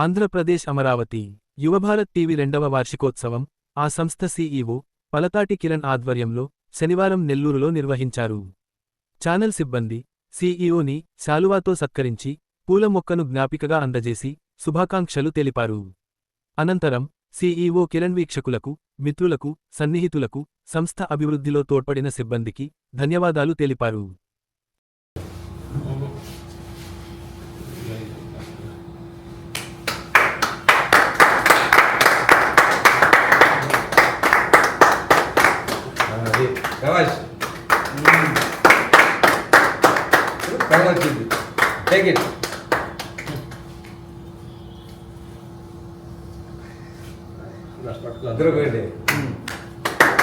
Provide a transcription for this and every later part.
Andhra Pradesh Amaravati Yuva Bharat TV రెండవ వార్షికోత్సవం ఆ సంస్థ సీఈఓ పలతాటి కిరణ్ ఆధ్వర్యంలో శనివారం నెల్లూరులో నిర్వహించారు. ఛానల్ సిబ్బంది సీఈఓని శాలువాతో సత్కరించి పూల మొక్కను జ్ఞాపికగా అందజేసి శుభాకాంక్షలు తెలిపారు. అనంతరం సీఈఓ కిరణ్ వీక్షకులకు మిత్రులకు సన్నిహితులకు సంస్థ అభివృద్ధిలో తోడ్పడిన సిబ్బందికి ధన్యవాదాలు తెలిపారు. వచ్చింది టేక్ ఇట్ పోయింది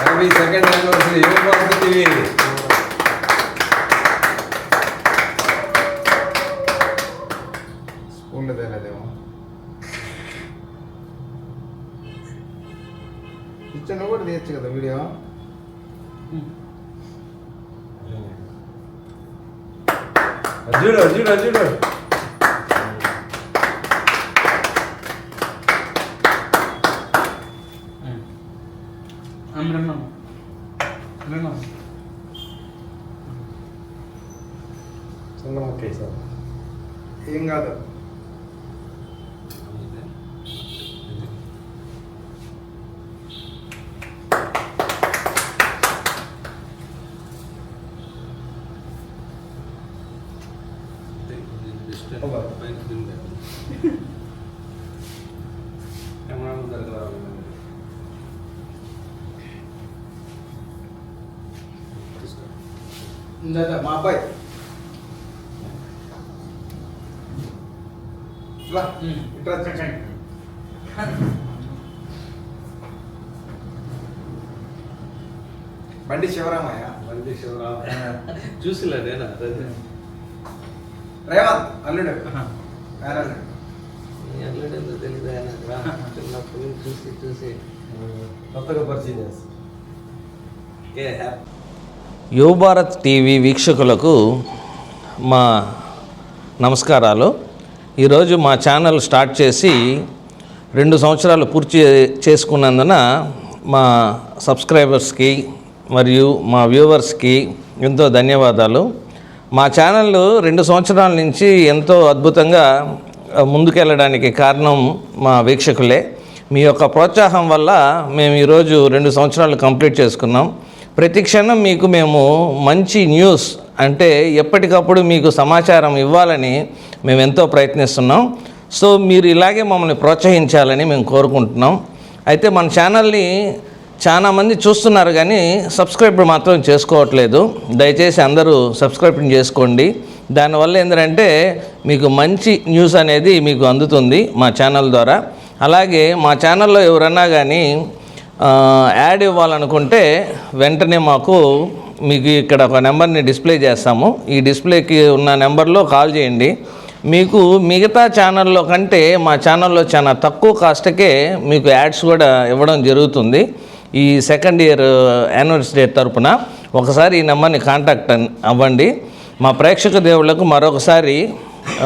అరవై సెకండ్ యానివర్సరీ యువ భారత టీవీ తేలేదేమో. నువ్వు కూడా తీయచ్చు కదా వీడియో. అర్జుడు అర్జుడు అర్జుడు ఓకే సార్ ఏం కాదు మా అబ్బాయి. రా, ఇట్రా చెప్పండి బండి శివరామయ్య. చూసిలే నేను? రేవంత్ అల్లుడు. వేరే అల్లుడు చిన్నప్పటి నుంచి చూసి చూసి. కొత్తగా పరిచయం చేస్తా. యువ భారత్ టీవీ వీక్షకులకు మా నమస్కారాలు. ఈరోజు మా ఛానల్ స్టార్ట్ చేసి రెండు సంవత్సరాలు పూర్తి చేసుకున్నందున మా సబ్స్క్రైబర్స్కి మరియు మా వ్యూవర్స్కి ఎంతో ధన్యవాదాలు. మా ఛానల్ రెండు సంవత్సరాల నుంచి ఎంతో అద్భుతంగా ముందుకెళ్ళడానికి కారణం మా వీక్షకులే. మీ యొక్క ప్రోత్సాహం వల్ల మేము ఈరోజు రెండు సంవత్సరాలు కంప్లీట్ చేసుకున్నాం. ప్రతి క్షణం మీకు మేము మంచి న్యూస్ అంటే ఎప్పటికప్పుడు మీకు సమాచారం ఇవ్వాలని మేము ఎంతో ప్రయత్నిస్తున్నాం. సో మీరు ఇలాగే మమ్మల్ని ప్రోత్సహించాలని మేము కోరుకుంటున్నాం. అయితే మన ఛానల్ని చాలామంది చూస్తున్నారు కానీ సబ్స్క్రైబ్ మాత్రం చేసుకోవట్లేదు. దయచేసి అందరూ సబ్స్క్రైబ్ చేసుకోండి. దానివల్ల ఏంటంటే మీకు మంచి న్యూస్ అనేది మీకు అందుతుంది మా ఛానల్ ద్వారా. అలాగే మా ఛానల్లో ఎవరన్నా కానీ యాడ్ ఇవ్వాలనుకుంటే వెంటనే మాకు మీకు ఇక్కడ ఒక నెంబర్ని డిస్ప్లే చేస్తాము. ఈ డిస్ప్లేకి ఉన్న నెంబర్లో కాల్ చేయండి. మీకు మిగతా ఛానల్లో కంటే మా ఛానల్లో చాలా తక్కువ కాస్ట్కే మీకు యాడ్స్ కూడా ఇవ్వడం జరుగుతుంది. ఈ సెకండ్ ఇయర్ యానివర్సరీ తరపున ఒకసారి ఈ నెంబర్ని కాంటాక్ట్ అవ్వండి. మా ప్రేక్షక దేవుళ్ళకు మరొకసారి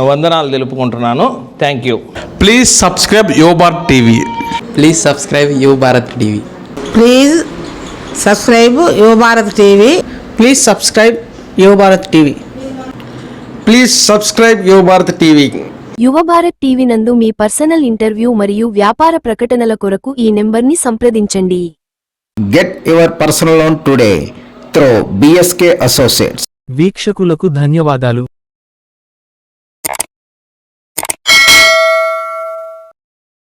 వందనాలు తెలుపుకుంటున్నాను. Thank you Please subscribe Yobar TV. Please subscribe Yuva Bharat TV please subscribe Yuva Bharat TV please subscribe Yuva Bharat TV Please subscribe Yobar TV. యువ భారత్ టీవీ నందు మీ పర్సనల్ ఇంటర్వ్యూ మరియు వ్యాపార ప్రకటనల కొరకు ఈ నెంబర్ని సంప్రదించండి. Get your personal loan today through BSK associates వీక్షకులకు ధన్యవాదాలు.